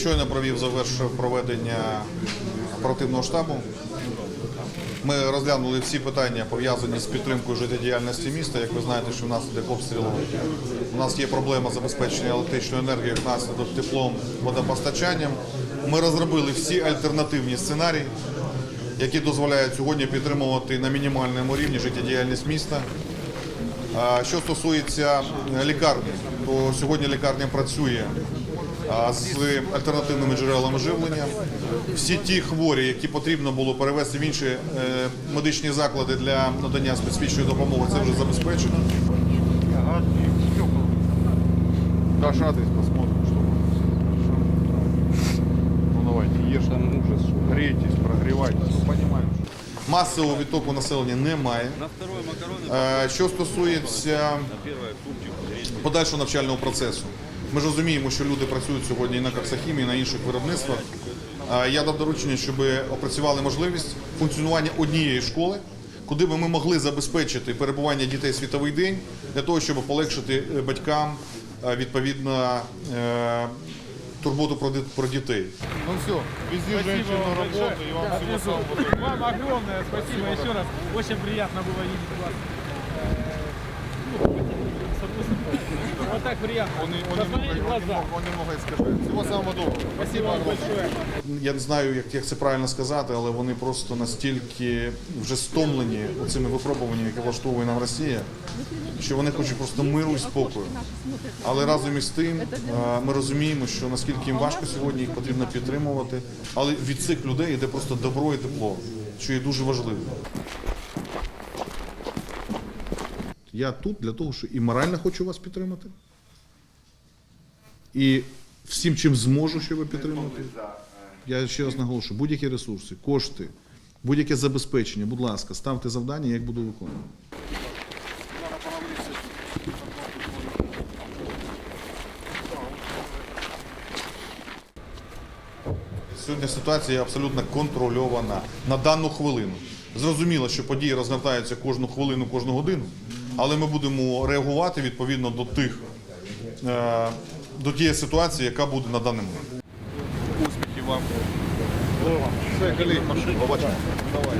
Щойно провів завершив проведення оперативного штабу. Ми розглянули всі питання пов'язані з підтримкою життєдіяльності міста. Як ви знаєте, що внаслідок обстрілу у нас є проблема забезпечення електричною енергією внаслідок теплом, водопостачанням. Ми розробили всі альтернативні сценарії, які дозволяють сьогодні підтримувати на мінімальному рівні життєдіяльність міста. Що стосується е, лікарні, то сьогодні лікарня працює з альтернативними джерелами живлення. Всі ті хворі, які потрібно було перевести в інші е, медичні заклади для надання специфічної допомоги, це вже забезпечено. Дашь адрес, посмотрим, что Ну давайте, ешь там ужас, грейтесь, прогревайтесь, ну понимаем. Масового відтоку населення немає. Е, Що стосується подальшого навчального процесу, ми ж розуміємо, що люди працюють сьогодні і на Коксахімі, і на інших виробництвах. Е, Я дав доручення, щоб опрацювали можливість функціонування однієї школи, куди би ми могли забезпечити перебування дітей світовий день для того, щоб полегшити е, батькам відповідно турботу про про дітей. Ну все, везде женщин на работу и вам всего самого. Вам огромное спасибо еще раз. Очень приятно было видеть вас. Вот так приятно. Он, не- он, немного, Посмотреть в он, глаза. немного, он немного искажает. Всего самого доброго. Спасибо вам большое. Я не знаю, як, це правильно сказати, але вони просто настільки вже стомлені цими випробуваннями, які влаштовує нам Росія, що вони хочуть просто миру і спокою. Але разом із тим е, ми розуміємо, що наскільки їм важко сьогодні їх потрібно підтримувати. Але від цих людей йде просто добро і тепло, що є дуже важливим. Я тут для того, що і морально хочу вас підтримати, і всім, чим зможу, щоб підтримати. Я ще раз наголошую, будь-які ресурси, кошти, будь-яке забезпечення, будь ласка, ставте завдання, я їх буду виконувати. Сьогодні ситуація абсолютно контрольована на дану хвилину. Зрозуміло, що події розгортаються кожну хвилину, кожну годину, але ми будемо реагувати відповідно до тих е, до тієї ситуації, яка буде на даний момент. Успіхів вам. Все, коллеги, Побачимо. Давай.